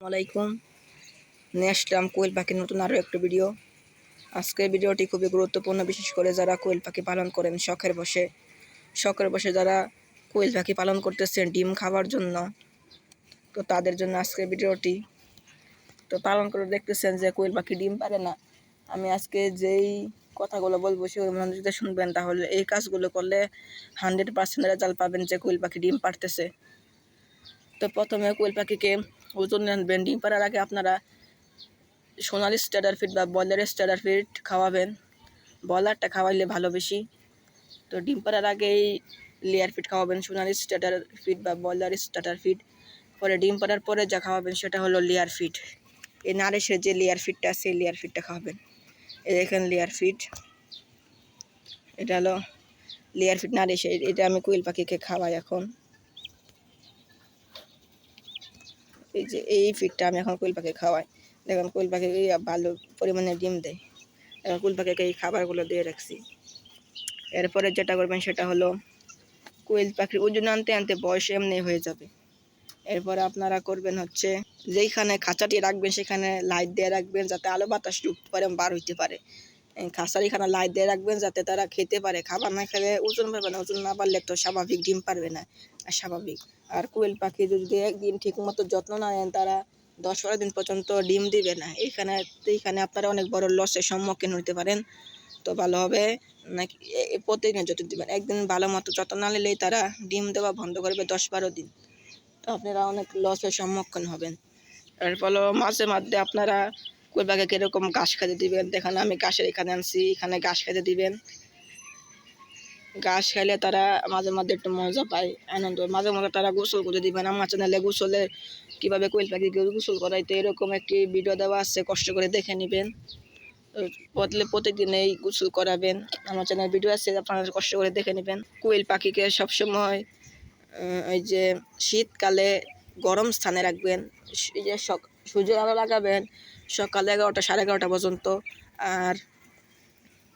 আলাইকুম নিয়ে আসলাম কোয়েল পাখির নতুন আরও একটা ভিডিও আজকের ভিডিওটি খুবই গুরুত্বপূর্ণ, বিশেষ করে যারা কোয়েল পাখি পালন করেন শখের বসে। শখের বসে যারা কোয়েল পাখি পালন করতেছেন ডিম খাবার জন্য, তো তাদের জন্য আজকের ভিডিওটি তো পালন করে দেখতেছেন যে কোয়েল পাখি ডিম পারে না। আমি আজকে যেই কথাগুলো বলব সেগুলো দিয়ে শুনবেন, তাহলে এই কাজগুলো করলে হান্ড্রেড পার্সেন্ট রেজাল্ট পাবেন যে কোয়েল পাখি ডিম পারতেছে। তো প্রথমে কোয়েল পাখিকে ওজন ডিম পাড়ার আগে আপনারা সোনালি স্টাডার ফিট বা বয়লারের স্টাডার ফিট খাওয়াবেন। বয়লারটা খাওয়াইলে ভালো বেশি। তো ডিম পাড়ার আগেই লেয়ার ফিট খাওয়াবেন, সোনালি স্টাডার ফিট বা বয়লার স্টাডার ফিট। পরে ডিম পাড়ার পরে যা খাওয়াবেন সেটা হলো লেয়ার ফিট। এই নারিশের যে লেয়ার ফিটটা আছে লেয়ার ফিটটা খাওয়াবেন। এই দেখেন লেয়ার ফিট। এটা হলো লেয়ার ফিট নারিশ এটা আমি কোয়েল পাখিকে খাওয়াই এখন। এই যে এই ফিডটা আমি এখন কোয়েল পাখি খাওয়াই। দেখুন কোয়েল পাখি ভালো পরিমাণে ডিম দেয়। এখন কোয়েল পাখিকে এই খাবারগুলো দিয়ে রাখছি। এরপরে যেটা করবেন সেটা হলো কোয়েল পাখির ওজন আনতে আনতে বয়স এমনি হয়ে যাবে। এরপরে আপনারা করবেন হচ্ছে যেইখানে খাঁচাটি রাখবেন সেখানে লাইট দিয়ে রাখবেন যাতে আলো বাতাস ঢুকতে পারে বার হইতে পারে। এখানে লাইট দিয়ে রাখবেন যাতে তারা খেতে পারে। খাবার না খেলে ওজন পারবে না, ওজন না পারলে তো স্বাভাবিক ডিম পারবে না, আর স্বাভাবিক। আর কোয়েল পাখি যদি একদিন ঠিক মতো যত্ন না নেন, তারা দশ বারো দিন পর্যন্ত ডিম দিবে না। এইখানে এইখানে আপনারা অনেক বড় লসের সম্মুখীন হতে পারেন। তো ভালো হবে, নাকি এ যত্ন দিবেন। একদিন ভালো মতো যত্ন না নিলেই তারা ডিম দেওয়া বন্ধ করবে দশ বারো দিন। তো আপনারা অনেক লসের সম্মুখীন হবেন। এর ফলে মাঝে মধ্যে আপনারা পাখিকে কীরকম ঘাস খেতে দিবেন? দেখেন আমি ঘাসের এখানে আনছি, এখানে ঘাস খেতে দিবেন। ঘাস খাইলে তারা মাঝে মাঝে একটু মজা পায়, আনন্দ মাঝে মাঝে তারা গোসল করে দিবেন আমার চ্যানেলে গোসলের কীভাবে কোয়েল পাখিকে গোসল করাইতে, এরকম একটি ভিডিও দেওয়া আছে, কষ্ট করে দেখে নেবেন। বদলে প্রত্যেকদিন এই গোসল করাবেন। আমার চ্যানেল ভিডিও আছে, আপনারা কষ্ট করে দেখে নেবেন। কোয়েল পাখিকে সবসময় এই যে শীতকালে গরম স্থানে রাখবেন। এই যে সূর্যের আলো লাগাবেন সকাল এগারোটা, সাড়ে এগারোটা পর্যন্ত। আর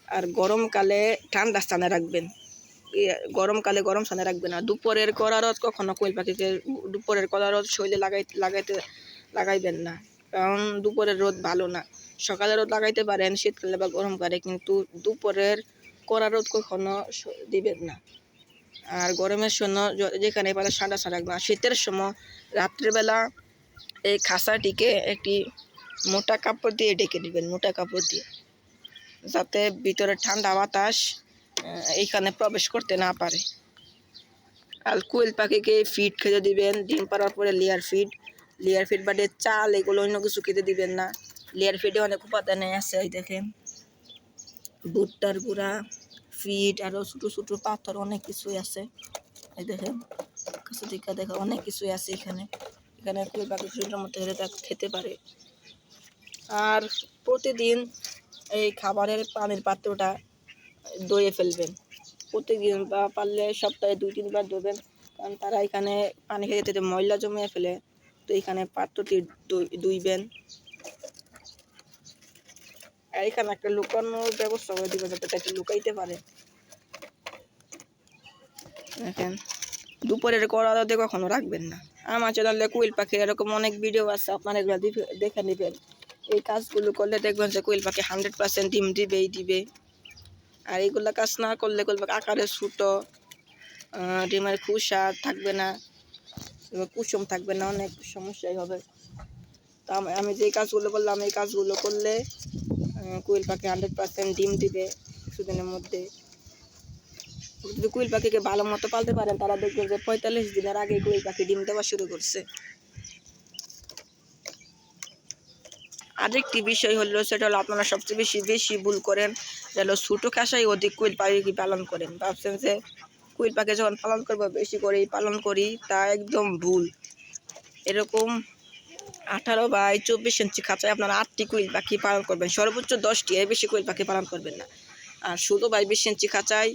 আর গরমকালে ঠান্ডা স্থানে রাখবেন। গরমকালে গরম স্থানে রাখবেন। আর দুপুরের কড়া রোদ কখনো কোয়েল পাখিকে, দুপুরের কড়া রোদ শরীরে লাগাই লাগাইতে, লাগাইবেন না। কারণ দুপুরের রোদ ভালো না। সকালে রোদ লাগাইতে পারেন, শীতকালে বা গরমকালে, কিন্তু দুপুরের কড়া রোদ কখনো দিবেন না। আর গরমের সময় যেখানে পারে ঠান্ডা ছাড়া রাখবেন। শীতের সময় রাত্রিবেলা এই খাঁচাটিকে একটি মোটা কাপড় দিয়ে ডেকে দিবেন, মোটা কাপড় দিয়ে। যাতে ভিতরে ঠান্ডা বাতাস এইখানে প্রবেশ করতে না পারে। আর কোয়েল পাখিকে ফিড খেতে দিবেন, ডিম পাড়ার পরে লেয়ার ফিড লেয়ার ফিড বাদে চাল, এগুলো অন্য কিছু খেতে দিবেন না। লেয়ার ফিডে অনেক উপাদান আছে, এই দেখেন। ভুট্টার গুঁড়া ফিড আরও ছোটো ছোটো পাথর, অনেক কিছুই আছে। এই দেখেন কাছে দেখো, অনেক কিছুই আছে এখানে। এখানে কোয়েল পাখি ফ্রিজের মধ্যে হেরে তা খেতে পারে। আর প্রতিদিন এই খাবারের পানির পাত্রটা দইয়ে ফেলবেন। প্রতিদিন বা পারলে সপ্তাহে দুই, তিনবার ধোবেন কারণ তারা এখানে পানি খেতে খেতে ময়লা জমিয়ে ফেলে, তো এখানে পাত্রটি ধুইবেন আর এখানে একটা লুকানোর ব্যবস্থা করে দিবেন যাতে তাকে লুকাইতে পারে। দেখেন, দুপুরের কড়া কখনো রাখবেন না। আমার চ্যানেলে কুইল পাখি এরকম অনেক ভিডিও আছে, আপনারা এগুলো দেখে নেবেন। এই কাজগুলো করলে দেখবেন যে কুইল পাখি হান্ড্রেড পার্সেন্ট ডিম দিবেই দিবে। আর এইগুলো কাজ না করলে কোয়েল পাখি আকারে ছোটো ডিমের খুসা থাকবে না কুসুম থাকবে না, অনেক সমস্যাই হবে। তা আমি- যে কাজগুলো বললাম, এই কাজগুলো করলে কোয়েল পাখি হান্ড্রেড পার্সেন্ট ডিম দিবে কিছুদিনের মধ্যে। যদি কোয়েল পাখিকে ভালো মতো পালতে পারেন তারা দেখবেন যে পঁয়তাল্লিশ দিনের আগে কুইল পাখি ডিম দেওয়া শুরু করছে। আরেকটি বিষয় হলো, সেটা হলো আপনারা সবচেয়ে বেশি বেশি ভুল করেন যে হলো ছোটো খাসাই অধিক কুইল পাখি পালন করেন। ভাবছেন যে কুইল পাখি যখন পালন করব, বেশি করেই পালন করি, তা একদম ভুল। এরকম আঠারো বাই চব্বিশ ইঞ্চি খাঁচায় আপনারা আটটি কুইল পাখি পালন করবেন। সর্বোচ্চ দশটি, এর বেশি কুইল পাখি পালন করবেন না। আর ষোলো বাই বিশ ইঞ্চি খাঁচায়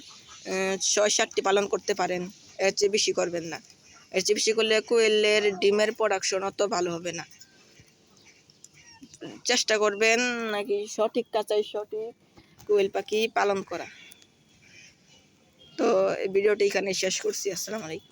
ছয় সাতটি পালন করতে পারেন, এর চেয়ে বেশি করবেন না। এর চেয়ে বেশি করলে কোয়েলের ডিমের প্রোডাকশন অত ভালো হবে না। চেষ্টা করবেন নাকি সঠিক কাঁচাই সঠিক কোয়েল পাখি পালন করা। তো এই ভিডিওটি এখানে শেষ করছি। আসসালামু আলাইকুম।